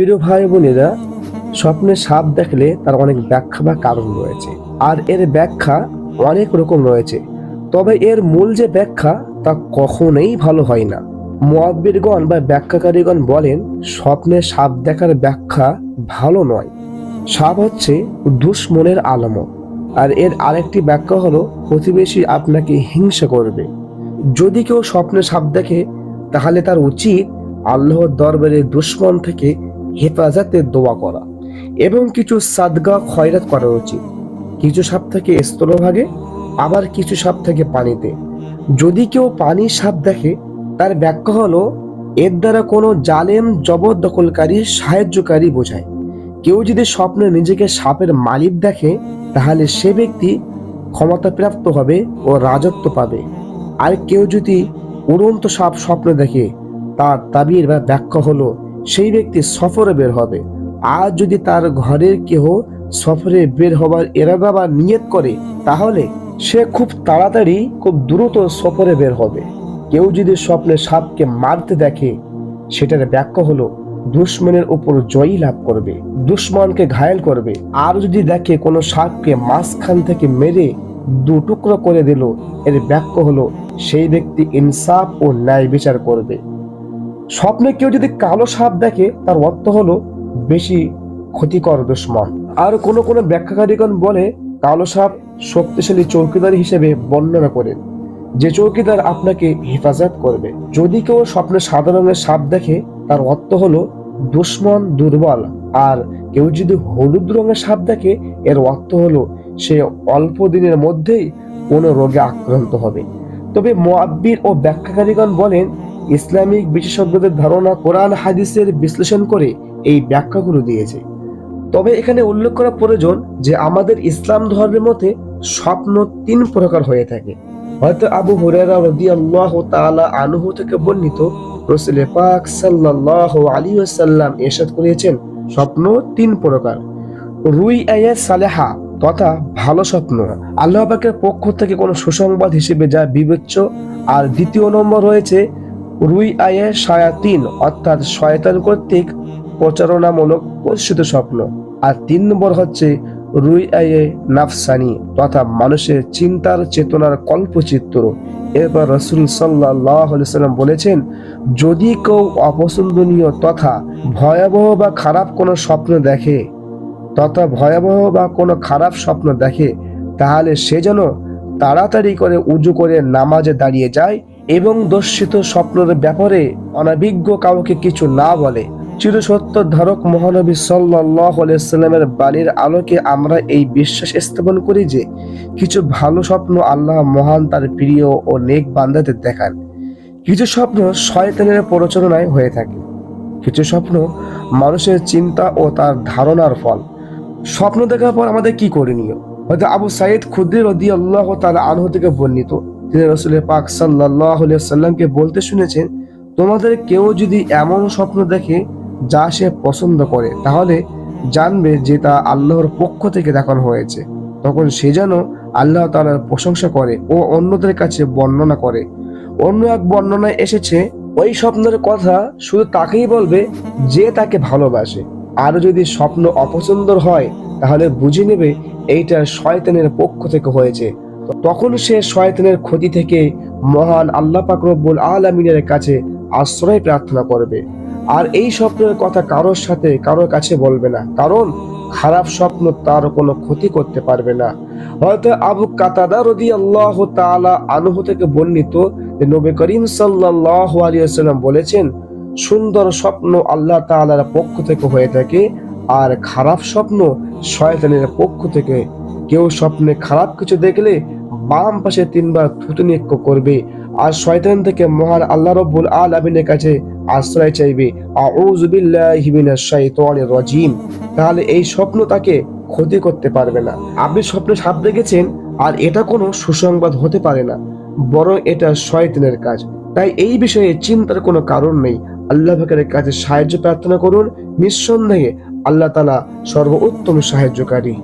প্রিয় ভাই বোনেরা স্বপ্নে সাপ দেখলে তার অনেক ব্যাখ্যা বা কারণ রয়েছে। আর এর ব্যাখ্যা অনেক রকম রয়েছে। তবে এর মূল যে ব্যাখ্যা তা কখনোই ভালো হয় না। মোয়াব্বিরগণ বা ব্যাখ্যাকারীগণ বলেন স্বপ্নে সাপ দেখার ব্যাখ্যা ভালো নয়। সাপ হচ্ছে দুশ্মনের আলামত। আর এর আরেকটি ব্যাখ্যা হলো, প্রতিবেশী আপনাকে হিংসা করবে। যদি কেউ স্বপ্নে সাপ দেখে, তাহলে তার উচিত আল্লাহর দরবারে দুশ্মন থেকে হেফাজতের দোয়া করা এবং কিছু সাদগা খয়রাত করা উচিত। কিছু সাপ থাকে স্থলভাগে আবার কিছু সাপ থাকে পানিতে। যদি কেউ পানির সাপ দেখে, তার ব্যাখ্যা হলো, এর দ্বারা কোনো জালেম জবরদখলকারী, সাহায্যকারী বোঝায়। কেউ যদি স্বপ্নে নিজেকে সাপের মালিক দেখে, তাহলে সে ব্যক্তি ক্ষমতাপ্রাপ্ত হবে ও রাজত্ব পাবে। আর কেউ যদি উড়ন্ত সাপ স্বপ্নে দেখে, তার তাবির বা ব্যাখ্যা হলো সেই ব্যক্তি সফরে বের হবে। আর যদি তার ঘরের কেহ সফরে বের হবার এরাদা বা নিয়ত করে, তাহলে সে খুব তাড়াতাড়ি, খুব দ্রুত সফরে বের হবে। কেউ যদি স্বপ্নে সাপকে মারতে দেখে, সেটার ব্যাখ্যা হলো, দুশ্মনের উপর জয়ী লাভ করবে, দুশ্মনকে ঘায়েল করবে। আর যদি দেখে কোনো সাপকে মাঝখান থেকে মেরে দু টুকরো করে দিল, এর ব্যাখ্যা হলো, সেই ব্যক্তি ইনসাফ ও ন্যায় বিচার করবে। স্বপ্নে কেউ যদি কালো সাপ দেখে, তার অর্থ হলো বেশি ক্ষতিকর দুশ্মন। আর কোনো কোনো ব্যাখ্যাকারীগণ বলে, কালো সাপ শক্তিশালী চৌকিদার হিসেবে বর্ণনা করেন যে চৌকিদার আপনাকে হেফাজত করবে। যদি কেউ স্বপ্নে সাদা রঙের সাপ দেখে, তার অর্থ হলো দুশ্মন, দুর্বল। আর কেউ যদি হলুদ রঙের সাপ দেখে, এর অর্থ হলো সে অল্প দিনের মধ্যেই কোনো রোগে আক্রান্ত হবে। তবে মোয়াব্বির ও ব্যাখ্যাকারীগণ বলেন ইসলামিক বিশেষজ্ঞদের ধারণা কোরআন হাদিসের বিশ্লেষণ করে এই ব্যাখ্যাগুলো দিয়েছে। তবে এখানে উল্লেখ করা প্রয়োজন যে আমাদের ইসলাম ধর্মের মতে স্বপ্ন তিন প্রকার হয়ে থাকে। হয়তো আবু হুরায়রা রাদিয়াল্লাহু তাআলা আনহু থেকে বর্ণিত রাসূল পাক সাল্লাল্লাহু আলাইহি ওয়াসাল্লাম ইরশাদ করেছেন, স্বপ্ন তিন প্রকার। রুই আয়া সালেহা তথা ভালো স্বপ্ন। আল্লাহ পাকের পক্ষ থেকে কোনো সুসংবাদ হিসেবে যা বিবেচ্য। আর দ্বিতীয় নম্বর রয়েছে রুই আয়ে সায়াতিন, অর্থাৎ শয়তান কর্তৃক প্রচারণামূলক প্রস্তুত স্বপ্ন। আর তিন নম্বর হচ্ছে রুই আয়ে নাফসানি, তথা মানুষের চিন্তার চেতনার কল্পচিত্র। এরপর রসুল সাল্লাম বলেছেন, যদি কেউ অপছন্দনীয় তথা ভয়াবহ বা খারাপ কোনো স্বপ্ন দেখে, তথা ভয়াবহ বা কোনো খারাপ স্বপ্ন দেখে, তাহলে সে যেন তাড়াতাড়ি করে উজু করে নামাজে দাঁড়িয়ে যায় এবং দর্শিত স্বপ্নের ব্যাপারে অনভিজ্ঞ কাউকে কিছু না বলে। চিরসত্য ধারক মহানবী সাল্লাহ সাল্লামের বাণীর আলোকে আমরা এই বিশ্বাস স্থাপন করি যে, কিছু ভালো স্বপ্ন আল্লাহ মহান তার প্রিয় ও নেক বান্দাদের দেখান। কিছু স্বপ্ন শয়তানের প্ররোচনায় হয়ে থাকে। কিছু স্বপ্ন মানুষের চিন্তা ও তার ধারণার ফল। স্বপ্ন দেখার পর আমাদের কি করণীয়? হয়তো আবু সাইদ খুদ্দির রদি আল্লাহ তার আনহু থেকে বর্ণিত তিনি রসুলের পাক সাল্লাহ সাল্লামকে বলতে শুনেছেন, তোমাদের কেউ যদি এমন স্বপ্ন দেখে যা সে পছন্দ করে, তাহলে জানবে যে তা আল্লাহর পক্ষ থেকে দেখানো হয়েছে। তখন সে যেন আল্লাহ তালার প্রশংসা করে ও অন্যদের কাছে বর্ণনা করে। অন্য এক বর্ণনায় এসেছে, ওই স্বপ্নের কথা শুধু তাকেই বলবে যে তাকে ভালোবাসে। আর যদি স্বপ্ন অপছন্দর হয়, তাহলে বুঝে নেবে এইটা শয়তানের পক্ষ থেকে হয়েছে। তখন সে শয়তানের ক্ষতি থেকে মহান আল্লাহ পাক রব্বুল আলমিনের কাছে আশ্রয় প্রার্থনা করবে। আর এই স্বপ্নের কথা কারোর সাথে কারোর কাছে বলবে না, কারণ খারাপ স্বপ্ন তার কোনো ক্ষতি করতে পারবে না। হয়তো আবু কাতাদা রদি আল্লাহ তালা আনহু থেকে বর্ণিত যে নবী করিম সাল্লাহ আলিয়াল্লাম বলেছেন, সুন্দর স্বপ্ন আল্লাহ তাআলার পক্ষ থেকে হয়ে থাকে আর খারাপ স্বপ্ন শয়তানের পক্ষ থেকে। কেউ স্বপ্নে খারাপ কিছু দেখলে বাম পাশে তিনবার থুতুনিক্য করবে। আর শয়তান থেকে মহান আল্লাহ রব্বুল আলামিনের কাছে আশ্রয় চাইবে। রাজিম। তাহলে এই স্বপ্ন তাকে ক্ষতি করতে পারবে না। আপনি স্বপ্নে সাপ দেখেছেন আর এটা কোনো সুসংবাদ হতে পারে না। বরং এটা শয়তানের কাজ। তাই এই বিষয়ে চিন্তার কোনো কারণ নেই। আল্লাহ পাকের কাছে সাহায্য প্রার্থনা করুন। নিঃসন্দেহে আল্লাহ তালা সর্বোত্তম সাহায্যকারী।